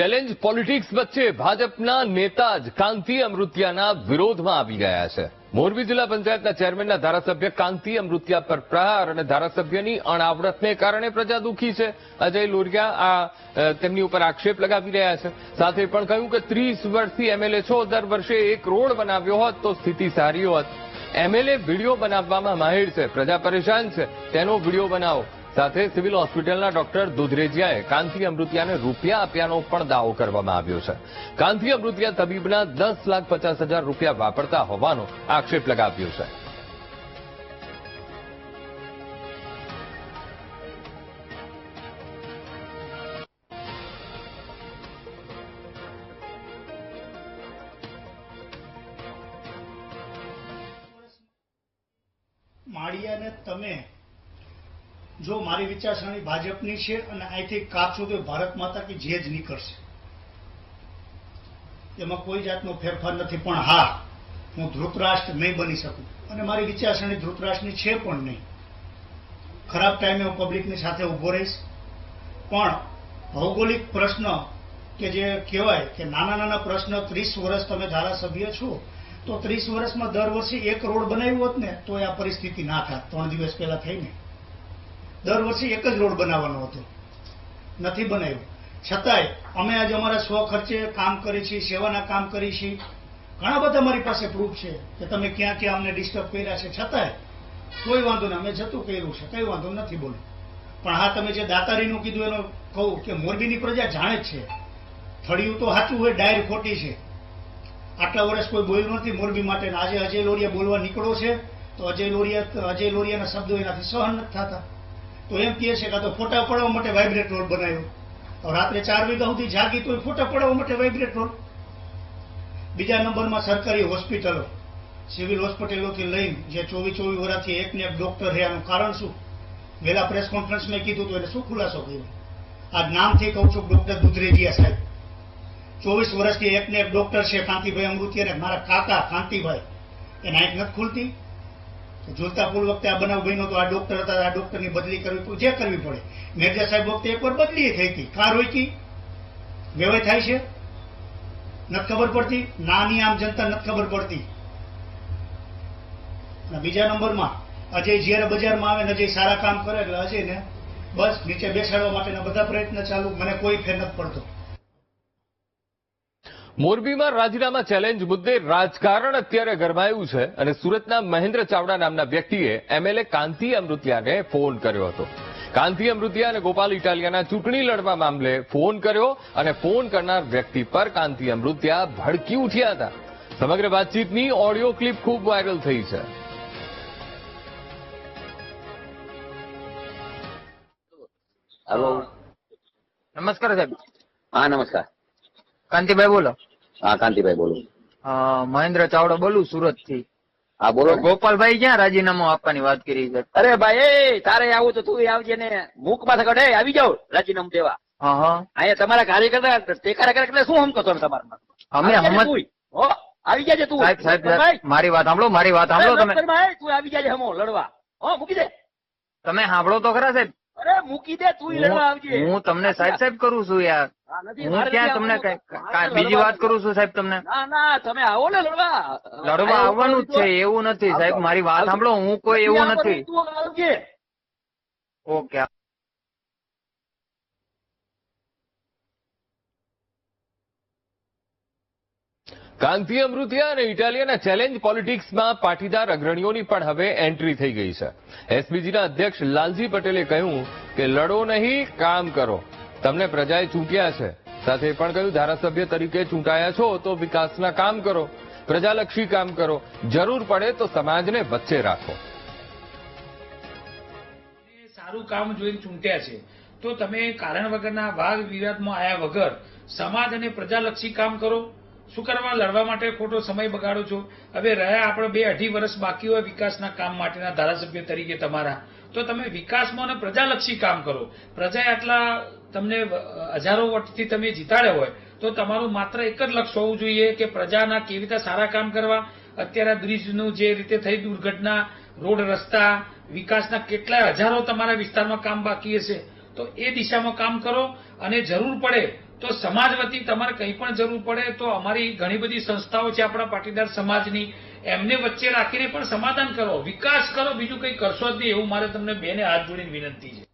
Challenge politics વચ્ચે ભાજપના નેતા જ કાંતિ અમૃતિયાના વિરોધમાં આવી ગયા છે. મોરબી જિલ્લા પંચાયતના ચેરમેનના ધારાસભ્ય કાંતિ અમૃતિયા પર પ્રહાર અને ધારાસભ્યની અણાવડતને કારણે પ્રજા દુઃખી છે. અજય લોરિયા તેમની ઉપર આક્ષેપ લગાવી રહ્યા છે. સાથે પણ કહ્યું કે ત્રીસ વર્ષથી એમએલએ છો, દર વર્ષે એક રોડ બનાવ્યો હોત તો સ્થિતિ સારી હોત. એમએલએ વીડિયો બનાવવામાં માહિર છે. પ્રજા પરેશાન છે. તેનો વીડિયો બનાવો. સાથે સિવિલ હોસ્પિટલના ડોક્ટર દુધરેજિયાએ કાંતિ અમૃતિયાને રૂપિયા આપ્યાનો પણ દાવો કરવામાં આવ્યો છે. કાંતિ અમૃતિયા તબીબના દસ લાખ પચાસ હજાર રૂપિયા વાપરતા હોવાનો આક્ષેપ લગાવ્યો છે. માળિયાને તમે જો મારી વિચારસરણી ભાજપની છે અને અહીંથી કાપશો તો ભારત માતા કે જે જ નીકળશે. એમાં કોઈ જાતનો ફેરફાર નથી, પણ હા, હું ધૃતરાષ્ટ્ર નહીં બની શકું. અને મારી વિચારસરણી ધૃતરાષ્ટ્રની છે પણ નહીં. ખરાબ ટાઈમે હું પબ્લિકની સાથે ઊભો રહીશ. પણ ભૌગોલિક પ્રશ્ન કે જે કહેવાય કે નાના નાના પ્રશ્ન ત્રીસ વર્ષ તમે ધારાસભ્ય છો, તો ત્રીસ વર્ષમાં દર વર્ષે એક રોડ બનાવ્યો હોત ને, તો આ પરિસ્થિતિ ના થાત. ત્રણ દિવસ પહેલા થઈને. દર વર્ષે એક જ રોડ બનાવવાનો હતો. નથી બનાવ્યો. છતાંય અમે આજે અમારા સ્વ ખર્ચે કામ કરી છીએ, સેવાના કામ કરી છીએ. ઘણા બધા અમારી પાસે પ્રૂફ છે કે તમે ક્યાં ક્યાં અમને ડિસ્ટર્બ કર્યા છે. છતાંય કોઈ વાંધો નહીં, અમે જતું કર્યું છે, કઈ વાંધો નથી બોલો. પણ હા, તમે જે દાતારીનું કીધું એનો કહું કે મોરબીની પ્રજા જાણે જ છે. થળિયું તો સાચું હોય, ડાયર ખોટી છે. આટલા વર્ષ કોઈ બોલ્યું નથી મોરબી માટે. આજે અજય લોરિયા બોલવા નીકળો છે, તો અજય લોરિયા, અજય લોરિયાના શબ્દો એનાથી સહન નથી થતા. તો એમ કહે છે કે તો ફોટા પડવા માટે વાઇબ્રેટ રોડ બનાવ્યો. તો રાત્રે ચાર વાગ્યા સુધી જાગી તો ફોટા પડવા માટે વાઇબ્રેટ રોડ બીજા નંબરમાં સરકારી હોસ્પિટલો, સિવિલ હોસ્પિટલોથી લઈને જે ચોવીસ ચોવીસ વર્ષથી એક ને એક ડોક્ટર છે કારણ શું? વહેલા પ્રેસ કોન્ફરન્સમાં કીધું તો એને શું ખુલાસો કર્યો? આ નામથી કહું છું ડોક્ટર દુધરેજીયા સાહેબ. ચોવીસ વર્ષથી એક ને એક ડોક્ટર છે, કાંતિભાઈ અમૃતિયા અને મારા કાકા કાંતિભાઈ. એને આંખ નથી ખુલતી. તો ઝુલતા પુલ વખતે આ બનાવ બન્યો તો આ ડોક્ટર હતા, આ ડોક્ટરની બદલી કરવી જે કરવી પડે. મેરજા સાહેબ વખતે એકવાર બદલી થઈ હતી. કાર હોય કી? વેવાય થાય છે? નથી ખબર પડતી? નાની આમ જનતા નથી ખબર પડતી. બીજા નંબરમાં, અજય જ્યારે બજારમાં આવે ને અજય સારા કામ કરે એટલે અજયને બસ નીચે બેસાડવા માટેના બધા પ્રયત્ન ચાલુ. મને કોઈ ફેર નથી પડતો. મોરબીમાં રાજીનામા ચેલેન્જ મુદ્દે રાજકારણ અત્યારે ગરમાયું છે અને સુરતના મહેન્દ્ર ચાવડા નામના વ્યક્તિએ એમએલએ કાંતિ અમૃતિયાને ફોન કર્યો હતો. કાંતિ અમૃતિયા અને ગોપાલ ઇટાલિયાના ચૂંટણી લડવા મામલે ફોન કર્યો અને ફોન કરનાર વ્યક્તિ પર કાંતિ અમૃતિયા ભડકી ઉઠ્યા હતા. સમગ્ર વાતચીતની ઓડિયો ક્લિપ ખૂબ વાયરલ થઈ છે. હેલો નમસ્કાર સાહેબ. હા નમસ્કાર. કાંતિભાઈ બોલો. હા કાંતિભાઈ બોલું. મહેન્દ્ર ચાવડા બોલું સુરતથી હા બોલો ગોપાલભાઈ ક્યાં રાજીનામું આપવાની વાત કરી છે? અરે ભાઈ એ તારે આવું તો તું આવજે ને. મૂક માથે કઢે આવી જાવ રાજીનામું દેવા. હા હા. અહીંયા તમારા કાર્યકર્તા ટેકારા કરે શું હમતો તમે તમારા અમે હમત આવી જાજે તું. સાહેબ સાહેબ મારી વાત સાંભળો મારી વાત સાંભળો તમે. તું આવી જાજે હમો લડવા. હો મૂકી દે. તમે સાંભળો તો ખરા સાહેબ. અરે મૂકી દે તું લડવા આવજે. હું તમને સાહેબ સાહેબ કરું છું યાર. નથી, હું ક્યાં તમને આવવાનું. કઈ- મારે કઈ બીજી વાત કરું છું સાહેબ તમને? ના ના તમે આવો ને લડવા. લડવા આવવાનું જ છે એવું નથી સાહેબ મારી વાત સાંભળો હું કોઈ એવું નથી. ઓકે કાંતિ અમૃતિયા અને ઇટાલિયાના ચેલેન્જ પોલિટિક્સમાં પાટીદાર અગ્રણીઓની પણ હવે એન્ટ્રી થઈ ગઈ છે. એસબીજીના અધ્યક્ષ લાલજી પટેલે કહ્યું કે લડો નહીં કામ કરો. તમને પ્રજાએ ચૂંટ્યા છે. સાથે પણ કહ્યું, ધારાસભ્ય તરીકે ચૂંટાયા છો તો વિકાસના કામ કરો, પ્રજાલક્ષી કામ કરો. જરૂર પડે તો સમાજને વચ્ચે રાખો. સારું કામ જોઈને ચૂંટ્યા છે. તો તમે કારણ વગરના વાદ વિવાદમાં આવ્યા વગર સમાજ અને પ્રજાલક્ષી કામ કરો? શું કરવા લડવા માટે ખોટો સમય બગાડો છો? હવે રહ્યા આપણે બે અઢી વર્ષ બાકી હોય વિકાસના કામ માટેના ધારાસભ્ય તરીકે તમારા. તો તમે વિકાસમાં અને પ્રજાલક્ષી કામ કરો. પ્રજાએ આટલા તમને હજારો વોટથી તમે જીતાડ્યા હોય, તો તમારું માત્ર એક જ લક્ષ્ય હોવું જોઈએ કે પ્રજાના કેવી રીતે સારા કામ કરવા. અત્યારે બ્રિજનું જે રીતે થઈ દુર્ઘટના, રોડ રસ્તા, વિકાસના કેટલા હજારો તમારા વિસ્તારમાં કામ બાકી હશે. તો એ દિશામાં કામ કરો અને જરૂર પડે તો સમાજ વતી તમારે કંઈ પણ જરૂર પડે તો અમારી ઘણી બધી સંસ્થાઓ છે આપણા પાટીદાર સમાજની, એમને વચ્ચે રાખીને પણ સમાધાન કરો, વિકાસ કરો, બીજું કંઈ કરશો જ નહીં એવું મારે તમને બેને હાથ જોડીને વિનંતી છે.